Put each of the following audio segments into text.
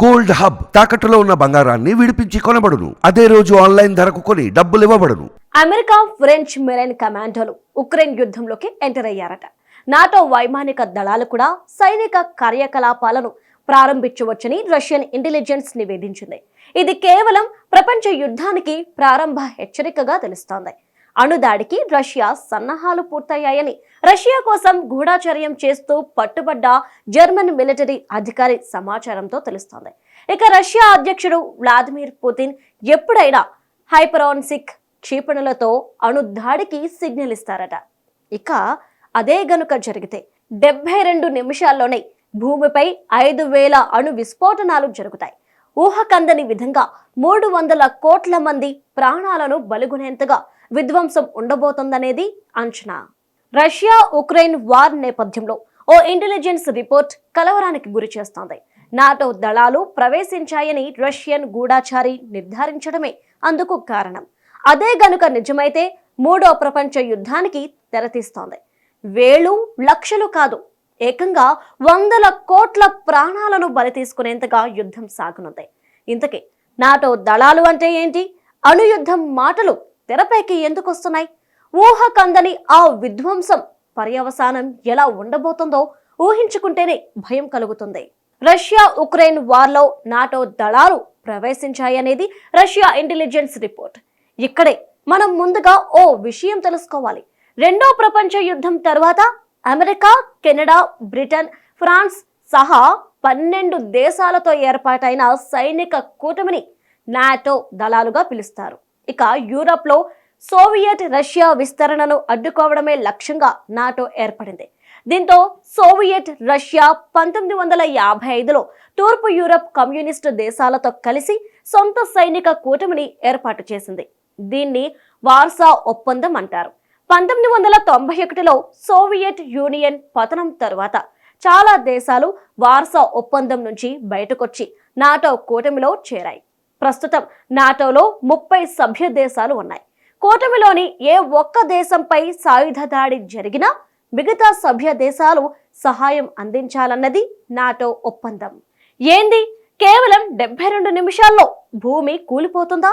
Gold hub తాకట్టులో ఉన్న బంగారాన్ని విడిపించి కొనబడును. అదే రోజు ఆన్లైన్ ధరకు కొని డబ్బులు ఇవ్వబడును. అమెరికా ఫ్రెంచ్ మెరైన్ కమాండోలు ఉక్రెయిన్ యుద్ధంలోకి ఎంటర్ అయ్యారట. నాటో వైమానిక దళాలు కూడా సైనిక కార్యకలాపాలను ప్రారంభించవచ్చని రష్యన్ ఇంటెలిజెన్స్ నివేదించింది. ఇది కేవలం ప్రపంచ యుద్ధానికి ప్రారంభ హెచ్చరికగా తెలుస్తోంది. అణుదాడికి రష్యా సన్నాహాలు పూర్తయ్యాయని రష్యా కోసం గూఢాచర్యం చేస్తూ పట్టుబడ్డ జర్మన్ మిలిటరీ అధికారి సమాచారంతో తెలుస్తోంది. ఇక రష్యా అధ్యక్షుడు వ్లాదిమిర్ పుతిన్ ఎప్పుడైనా హైపరాన్సిక్ క్షిపణులతో అణుదాడికి సిగ్నల్ ఇస్తారట. ఇక అదే గనుక జరిగితే డెబ్బై రెండు నిమిషాల్లోనే భూమిపై ఐదు వేల అణు విస్ఫోటనాలు జరుగుతాయి. ఊహకందని విధంగా మూడు వందల కోట్ల మంది ప్రాణాలను బలుగునేంతగా విధ్వంసం ఉండబోతోందనేది అంచనా. రష్యా ఉక్రెయిన్ వార్ నేపథ్యంలో ఓ ఇంటెలిజెన్స్ రిపోర్ట్ కలవరానికి గురి చేస్తోంది. నాటో దళాలు ప్రవేశించాయని రష్యన్ గూఢాచారి నిర్ధారించడమే అందుకు కారణం. అదే గనుక నిజమైతే మూడో ప్రపంచ యుద్ధానికి తెరతీస్తోంది. వేలు లక్షలు కాదు ఏకంగా వందల కోట్ల ప్రాణాలను బలి తీసుకునేంతగా యుద్ధం సాగనుంది. ఇంతకీ నాటో దళాలు అంటే ఏంటి? అణుయుద్ధం మాటలు తెరపైకి ఎందుకు వస్తున్నాయి? ఊహకందని ఆ విధ్వంసం పర్యవసానం ఎలా ఉండబోతుందో ఊహించుకుంటేనే భయం కలుగుతుంది. రష్యా ఉక్రెయిన్ వార్లో నాటో దళాలు ప్రవేశించాయనేది రష్యా ఇంటెలిజెన్స్ రిపోర్ట్. ఇక్కడే మనం ముందుగా ఓ విషయం తెలుసుకోవాలి. రెండో ప్రపంచ యుద్ధం తర్వాత అమెరికా కెనడా బ్రిటన్ ఫ్రాన్స్ సహా పన్నెండు దేశాలతో ఏర్పాటైన సైనిక కూటమిని నాటో దళాలుగా పిలుస్తారు. ఇక యూరప్లో సోవియట్ రష్యా విస్తరణను అడ్డుకోవడమే లక్ష్యంగా నాటో ఏర్పడింది. దీంతో సోవియట్ రష్యా పంతొమ్మిది వందల యాభై ఐదులో తూర్పు యూరప్ కమ్యూనిస్టు దేశాలతో కలిసి సొంత సైనిక కూటమిని ఏర్పాటు చేసింది. దీన్ని వార్సా ఒప్పందం అంటారు. పంతొమ్మిది వందల తొంభై ఒకటిలో సోవియట్ యూనియన్ పతనం తరువాత చాలా దేశాలు వార్సా ఒప్పందం నుంచి బయటకొచ్చి నాటో కూటమిలో చేరాయి. ప్రస్తుతం నాటోలో ముప్పై సభ్య దేశాలు ఉన్నాయి. కూటమిలోని ఏ ఒక్క దేశంపై సాయుధ దాడి జరిగినా మిగతా సభ్య దేశాలు సహాయం అందించాలన్నది నాటో ఒప్పందం. ఏంది? కేవలం డెబ్బై రెండు నిమిషాల్లో భూమి కూలిపోతుందా?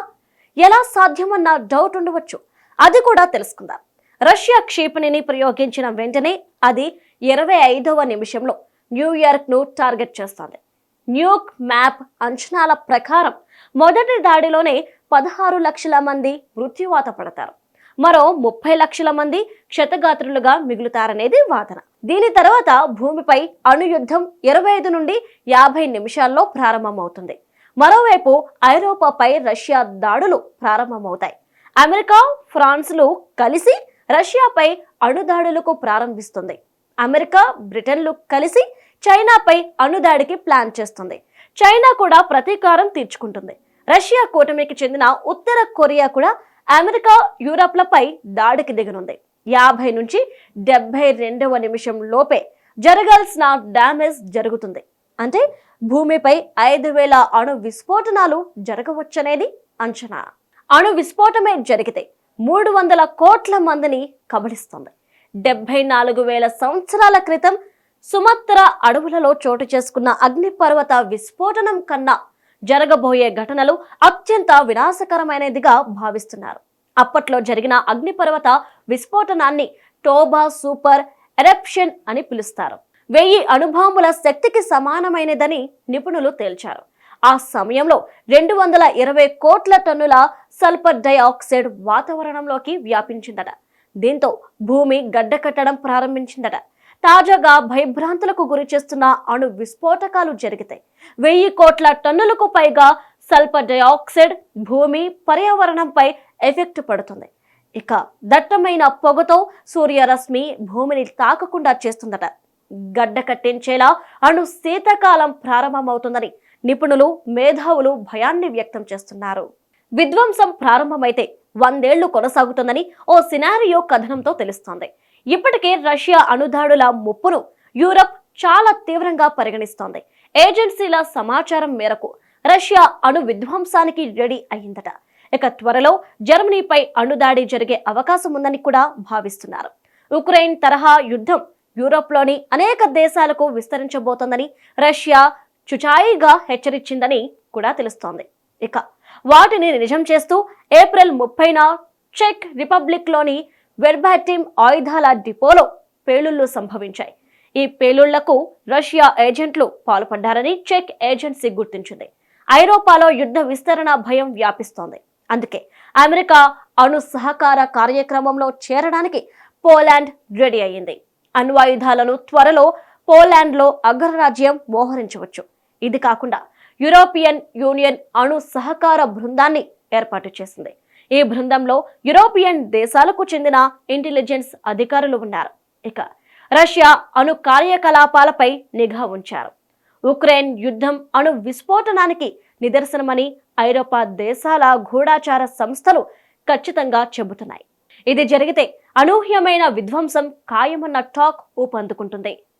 ఎలా సాధ్యమన్న డౌట్ ఉండవచ్చు. అది కూడా తెలుసుకుందాం. రష్యా క్షిపణిని ప్రయోగించిన వెంటనే అది ఇరవై ఐదవ నిమిషంలో న్యూయార్క్ను టార్గెట్ చేస్తుంది. న్యూక్ మ్యాప్ అంచనాల ప్రకారం మొదటి దాడిలోనే పదహారు లక్షల మంది మృత్యువాత పడతారు. మరో ముప్పై లక్షల మంది క్షతగాత్రులుగా మిగులుతారనేది వాదన. దీని తర్వాత భూమిపై అణుయుద్ధం ఇరవై ఐదు నుండి యాభై నిమిషాల్లో ప్రారంభమవుతుంది. మరోవైపు ఐరోపాపై రష్యా దాడులు ప్రారంభమవుతాయి. అమెరికా ఫ్రాన్స్లు కలిసి రష్యాపై అణుదాడులకు ప్రారంభిస్తుంది. అమెరికా బ్రిటన్లు కలిసి చైనాపై అణుదాడికి ప్లాన్ చేస్తుంది. చైనా కూడా ప్రతీకారం తీర్చుకుంటుంది. రష్యా కూటమికి చెందిన ఉత్తర కొరియా కూడా అమెరికా యూరప్లపై దాడికి దిగనుంది. యాభై నుంచి డెబ్బై రెండవ నిమిషం లోపే జరగాల్సిన డ్యామేజ్ జరుగుతుంది. అంటే భూమిపై ఐదు వేల అణు విస్ఫోటనాలు జరగవచ్చనేది అంచనా. అణు విస్ఫోటమే జరిగితే మూడు వందల కోట్ల మందిని కబలిస్తుంది డెబ్బై నాలుగు వేల సంవత్సరాల క్రితం సుమత్ర అడవులలో చోటు చేసుకున్న అగ్నిపర్వత విస్ఫోటనం కన్నా జరగబోయే ఘటనలు అత్యంత వినాశకరమైనదిగా భావిస్తున్నారు. అప్పట్లో జరిగిన అగ్నిపర్వత విస్ఫోటనాన్ని టోబా సూపర్ ఎరప్షన్ అని పిలుస్తారు. వెయ్యి అణుబాంబుల శక్తికి సమానమైనదని నిపుణులు తేల్చారు. ఆ సమయంలో రెండు వందల ఇరవై కోట్ల టన్నుల సల్ఫర్ డైఆక్సైడ్ వాతావరణంలోకి వ్యాపించిందట. దీంతో భూమి గడ్డకట్టడం ప్రారంభించిందట. తాజాగా భయభ్రాంతులకు గురి చేస్తున్న అణు విస్ఫోటకాలు జరిగితే వెయ్యి కోట్ల టన్నులకు పైగా సల్ఫర్ డయాక్సైడ్ భూమి పర్యావరణంపై ఎఫెక్ట్ పడుతుంది. ఇక దట్టమైన పొగతో సూర్యరశ్మి భూమిని తాకకుండా చేస్తుందట. గడ్డ కట్టించేలా అణు శీతాకాలం ప్రారంభమవుతుందని నిపుణులు మేధావులు భయాన్ని వ్యక్తం చేస్తున్నారు. విధ్వంసం ప్రారంభమైతే వందేళ్ళు కొనసాగుతుందని ఓ సినారియో కథనంతో తెలుస్తోంది. ఇప్పటికే రష్యా అణుదాడుల ముప్పును యూరప్ చాలా తీవ్రంగా పరిగణిస్తోంది. ఏజెన్సీల సమాచారం మేరకు రష్యా అణు విధ్వంసానికి రెడీ అయిందట ఇక త్వరలో జర్మనీపై అణుదాడి జరిగే అవకాశం ఉందని కూడా భావిస్తున్నారు. ఉక్రెయిన్ తరహా యుద్ధం యూరోప్లోని అనేక దేశాలకు విస్తరించబోతోందని రష్యా చుచాయిగా హెచ్చరించిందని కూడా తెలుస్తోంది. ఇక వాటిని నిజం చేస్తూ ఏప్రిల్ ముప్పైన చెక్ రిపబ్లిక్లోని వెర్బాటిమ్ ఆయుధాల డిపోలో పేలుళ్ళు సంభవించాయి. ఈ పేలుళ్ళకు రష్యా ఏజెంట్లు పాల్పడ్డారని చెక్ ఏజెన్సీ గుర్తించింది. ఐరోపాలో యుద్ధ విస్తరణ భయం వ్యాపిస్తోంది. అందుకే అమెరికా అణు సహకార కార్యక్రమంలో చేరడానికి పోలాండ్ రెడీ అయింది అణ్వాయుధాలను త్వరలో పోలాండ్లో అగ్రరాజ్యం మోహరించవచ్చు. ఇది కాకుండా యూరోపియన్ యూనియన్ అణు సహకార బృందాన్ని ఏర్పాటు చేసింది. ఈ బృందంలో యూరోపియన్ దేశాలకు చెందిన ఇంటెలిజెన్స్ అధికారులు ఉన్నారు. ఇక రష్యా అణు కార్యకలాపాలపై నిఘా ఉంచారు. ఉక్రెయిన్ యుద్ధం అణు విస్ఫోటనానికి నిదర్శనమని ఐరోపా దేశాల గూఢాచార సంస్థలు ఖచ్చితంగా చెబుతున్నాయి. ఇది జరిగితే అనూహ్యమైన విధ్వంసం ఖాయమన్న టాక్ ఊపందుకుంటుంది.